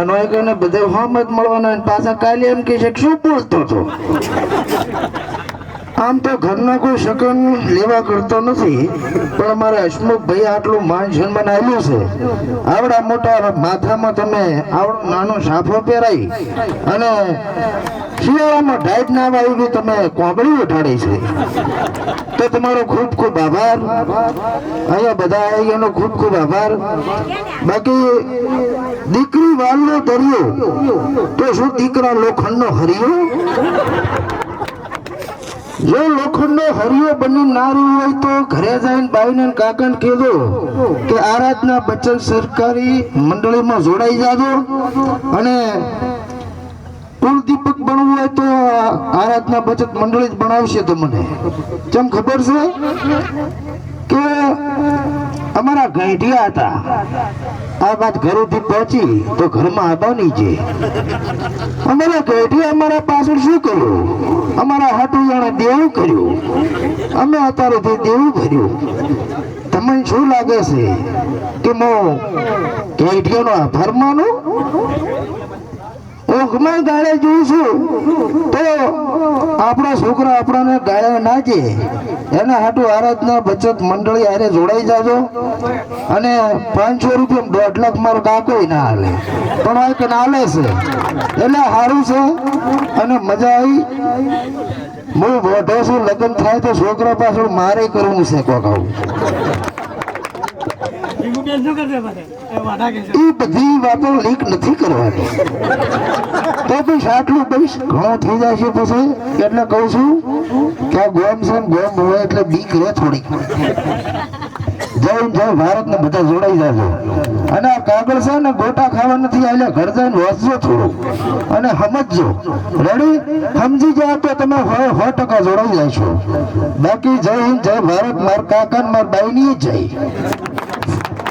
અને એ કહીને બધે હોમ જ મળવાના પાછા કાલે એમ કહે છે શું બોલતો હતો આમ તો ઘરના કોઈ શકન લેવા કરતો નથી, પણ અમારા હસમુખભાઈ આટલું માન સન્માન આવ્યું છે. આવડા મોટા માથામાં તમે આવડો નાનો સાફો પહેરાઈ અને શિયાળામાં ઢાઈટ ના આવી તમે કોંબડી ઉઠાડી છે. તો તમારો ખૂબ ખૂબ આભાર. અહીંયા બધા એનો ખૂબ ખૂબ આભાર. બાકી દીકરી વાલનો દરિયો, તો શું દીકરા લોખંડનો હરિયો? જો લોખંડનો હરિયો બની ના રહ્યું હોય તો ઘરે જઈને બાઈને કાકાને કહેજો કે આરાધના બચન સરકારી મંડળીમાં જોડાઈ જાજો અને કુલદીપક બનવું હોય તો આરાધના બચત મંડળી જ બનાવશે તમને. મને કેમ ખબર છે? કે અમારા ગાંઠિયા હતા. આ વાત ઘરેથી પહોંચી તો ઘરમાં આવવાની છે. અમારા ગઈઢિયા અમારા પાછળ શું કર્યું? અમારા હાટુ જાણે દેવું કર્યું. અમે અત્યારેથી દેવું ભર્યું. તમને શું લાગે છે? કે હું ગાંઠિયાનો આભાર માનું? ઊંઘમાં ગાળે છું, તો આપણા છોકરા આપણને ગાળે ના જે એના હાટુ આરાધના બચત મંડળી હારે જોડાઈ જાજો. અને પાંચસો રૂપિયા દોઢ લાખ મારો કાકો ના હાલે. પણ આ કે હાલે છે. એટલે સારું છે અને મજા આવી. હું મોઢો છું, લગ્ન થાય તો છોકરા પાછળ મારે કરવું છે કોક આવું. વાતો લીક નથી કરવાની. તો બી આટલું બસ ઘણું થઈ જાય છે પછી. એટલે કહું છું કે આ ગોમ છે ગોમ હોય એટલે બીક રહે થોડીક. જય જય ભારત બધા જોડાઈ જાજો. અને આ કાગળ ને ગોટા ખાવા નથી આવેલા ઘર જઈને વાંચજો થોડું અને સમજજો. રેડી સમજી જાય તો તમે સો ટકા જોડાઈ જાય છો બાકી જય હિન્દ, જય ભારત. માર કાકા માર બાઈ ની જય